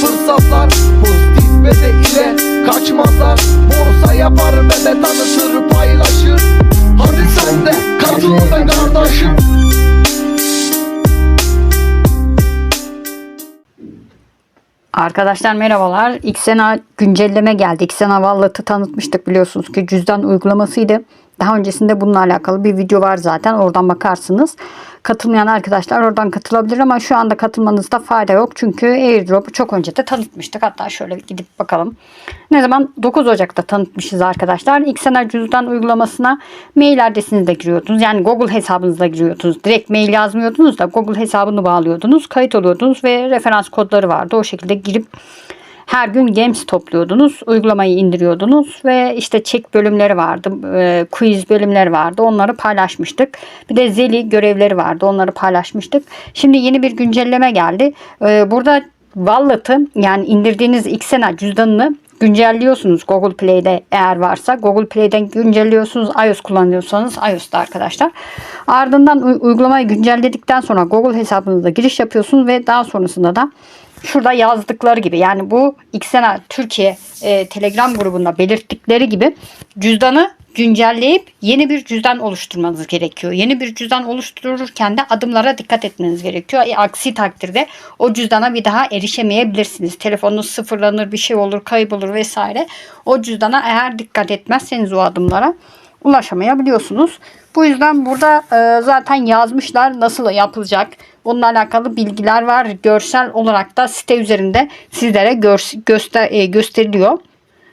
fırsatlar Pozitif beze ile kaçmazlar Borsa yapar ve de tanıtır paylaşır Hadi sen de katıl be kardeşim Arkadaşlar merhabalar. Xena güncelleme geldi. Xena Wallet'ı tanıtmıştık biliyorsunuz ki cüzdan uygulamasıydı. Daha öncesinde bununla alakalı bir video var zaten. Oradan bakarsınız. Katılmayan arkadaşlar oradan katılabilir ama şu anda katılmanızda fayda yok. Çünkü airdrop'u çok önce de tanıtmıştık. Hatta şöyle gidip bakalım. Ne zaman? 9 Ocak'ta tanıtmışız arkadaşlar. Xena cüzdan uygulamasına mail adresinizle giriyordunuz. Yani Google hesabınızla giriyordunuz. Direkt mail yazmıyordunuz da Google hesabını bağlıyordunuz. Kayıt oluyordunuz ve referans kodları vardı. O şekilde girip her gün games topluyordunuz. Uygulamayı indiriyordunuz ve işte check bölümleri vardı. e, quiz bölümleri vardı. Onları paylaşmıştık. Bir de Zeli görevleri vardı. Onları paylaşmıştık. Şimdi yeni bir güncelleme geldi. E, burada Wallet'ı yani indirdiğiniz Xena cüzdanını güncelliyorsunuz Google Play'de eğer varsa. Google Play'den güncelliyorsunuz. iOS kullanıyorsanız iOS'ta arkadaşlar. Ardından uygulamayı güncelledikten sonra Google hesabınıza giriş yapıyorsunuz ve daha sonrasında da şurada yazdıkları gibi yani bu Xena Türkiye e, Telegram grubunda belirttikleri gibi cüzdanı güncelleyip yeni bir cüzdan oluşturmanız gerekiyor. Yeni bir cüzdan oluştururken de adımlara dikkat etmeniz gerekiyor. E, aksi takdirde o cüzdana bir daha erişemeyebilirsiniz. Telefonunuz sıfırlanır, bir şey olur, kaybolur vesaire. O cüzdana eğer dikkat etmezseniz o adımlara ulaşamayabiliyorsunuz. Bu yüzden burada e, zaten yazmışlar nasıl yapılacak. Onunla alakalı bilgiler var. Görsel olarak da site üzerinde sizlere gör, göster, e, gösteriliyor.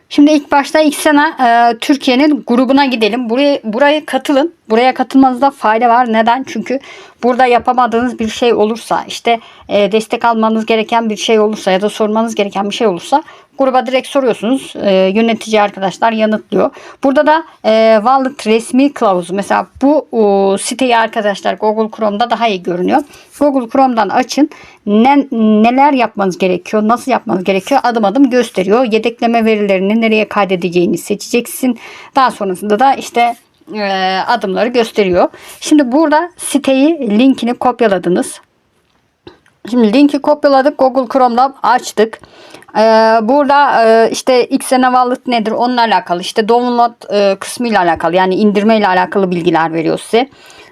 Şimdi ilk başta Xena e, Türkiye'nin grubuna gidelim. Buraya buraya katılın. Buraya katılmanızda fayda var. Neden? Çünkü burada yapamadığınız bir şey olursa, işte e, destek almanız gereken bir şey olursa ya da sormanız gereken bir şey olursa gruba direkt soruyorsunuz. E, yönetici arkadaşlar yanıtlıyor. Burada da e, Wallet resmi kılavuzu. Mesela bu o, siteyi arkadaşlar Google Chrome'da daha iyi görünüyor. Google Chrome'dan açın. Ne, neler yapmanız gerekiyor? Nasıl yapmanız gerekiyor? Adım adım gösteriyor. Yedekleme verilerini nereye kaydedeceğini seçeceksin. Daha sonrasında da işte e, adımları gösteriyor. Şimdi burada siteyi linkini kopyaladınız. Şimdi linki kopyaladık. Google Chrome'da açtık. Ee, burada e, işte Xena Wallet nedir onunla alakalı işte download e, kısmı ile alakalı yani indirme ile alakalı bilgiler veriyor size.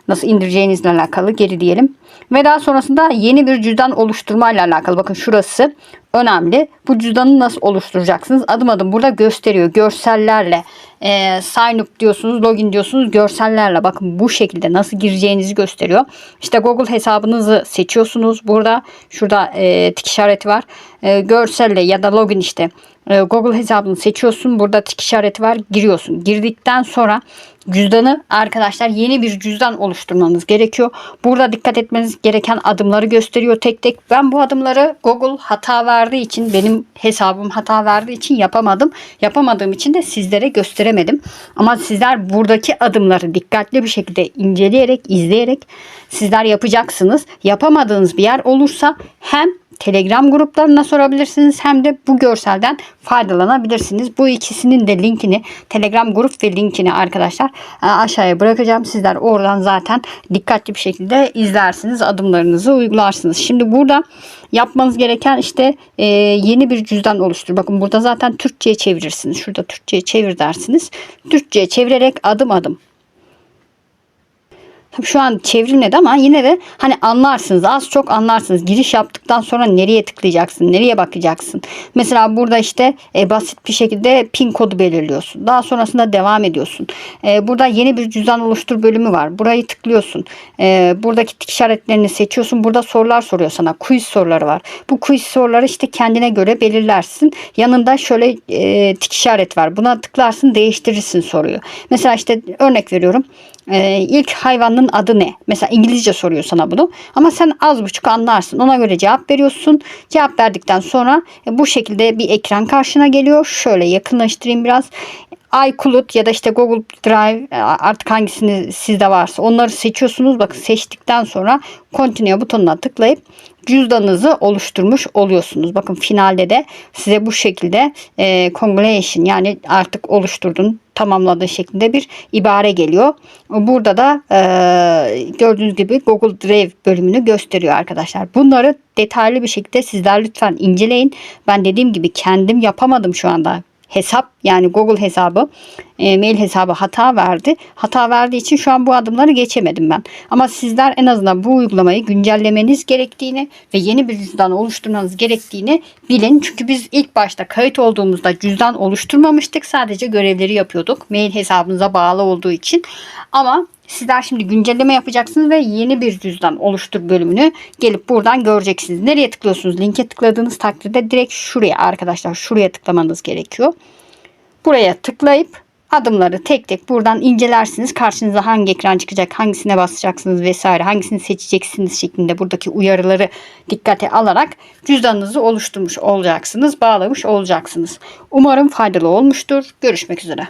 Nasıl indireceğinizle alakalı geri diyelim. Ve daha sonrasında yeni bir cüzdan oluşturma ile alakalı. Bakın şurası önemli. Bu cüzdanı nasıl oluşturacaksınız? Adım adım burada gösteriyor. Görsellerle e, sign up diyorsunuz, login diyorsunuz. Görsellerle bakın bu şekilde nasıl gireceğinizi gösteriyor. İşte Google hesabınızı seçiyorsunuz. Burada şurada e, tik işareti var. E, görselle ya da login işte Google hesabını seçiyorsun. Burada tik işareti var. Giriyorsun. Girdikten sonra cüzdanı arkadaşlar yeni bir cüzdan oluşturmanız gerekiyor. Burada dikkat etmeniz gereken adımları gösteriyor tek tek. Ben bu adımları Google hata verdiği için benim hesabım hata verdiği için yapamadım. Yapamadığım için de sizlere gösteremedim. Ama sizler buradaki adımları dikkatli bir şekilde inceleyerek, izleyerek sizler yapacaksınız. Yapamadığınız bir yer olursa hem Telegram gruplarına sorabilirsiniz hem de bu görselden faydalanabilirsiniz. Bu ikisinin de linkini Telegram grup ve linkini arkadaşlar e, aşağıya bırakacağım. Sizler oradan zaten dikkatli bir şekilde izlersiniz. Adımlarınızı uygularsınız. Şimdi burada yapmanız gereken işte e, yeni bir cüzdan oluştur. Bakın burada zaten Türkçe'ye çevirirsiniz. Şurada Türkçe'ye çevir dersiniz. Türkçe'ye çevirerek adım adım şu an çevrilmedi ama yine de hani anlarsınız az çok anlarsınız. Giriş yaptıktan sonra nereye tıklayacaksın, nereye bakacaksın. Mesela burada işte e, basit bir şekilde pin kodu belirliyorsun. Daha sonrasında devam ediyorsun. E, burada yeni bir cüzdan oluştur bölümü var. Burayı tıklıyorsun. E, buradaki tik işaretlerini seçiyorsun. Burada sorular soruyor sana. Quiz soruları var. Bu quiz soruları işte kendine göre belirlersin. Yanında şöyle e, tik işaret var. Buna tıklarsın değiştirirsin soruyu. Mesela işte örnek veriyorum. Ee, ilk hayvanın adı ne? Mesela İngilizce soruyor sana bunu. Ama sen az buçuk anlarsın. Ona göre cevap veriyorsun. Cevap verdikten sonra e, bu şekilde bir ekran karşına geliyor. Şöyle yakınlaştırayım biraz iCloud ya da işte Google Drive e, artık hangisini sizde varsa onları seçiyorsunuz. Bakın seçtikten sonra Continue butonuna tıklayıp cüzdanınızı oluşturmuş oluyorsunuz. Bakın finalde de size bu şekilde e, congregation yani artık oluşturdun tamamladığı şeklinde bir ibare geliyor. Burada da e, gördüğünüz gibi Google Drive bölümünü gösteriyor arkadaşlar. Bunları detaylı bir şekilde sizler lütfen inceleyin. Ben dediğim gibi kendim yapamadım şu anda hesap yani Google hesabı e, mail hesabı hata verdi. Hata verdiği için şu an bu adımları geçemedim ben. Ama sizler en azından bu uygulamayı güncellemeniz gerektiğini ve yeni bir cüzdan oluşturmanız gerektiğini bilin. Çünkü biz ilk başta kayıt olduğumuzda cüzdan oluşturmamıştık. Sadece görevleri yapıyorduk. Mail hesabınıza bağlı olduğu için. Ama Sizler şimdi güncelleme yapacaksınız ve yeni bir cüzdan oluştur bölümünü gelip buradan göreceksiniz. Nereye tıklıyorsunuz? Linke tıkladığınız takdirde direkt şuraya arkadaşlar şuraya tıklamanız gerekiyor. Buraya tıklayıp adımları tek tek buradan incelersiniz. Karşınıza hangi ekran çıkacak, hangisine basacaksınız vesaire, hangisini seçeceksiniz şeklinde buradaki uyarıları dikkate alarak cüzdanınızı oluşturmuş olacaksınız, bağlamış olacaksınız. Umarım faydalı olmuştur. Görüşmek üzere.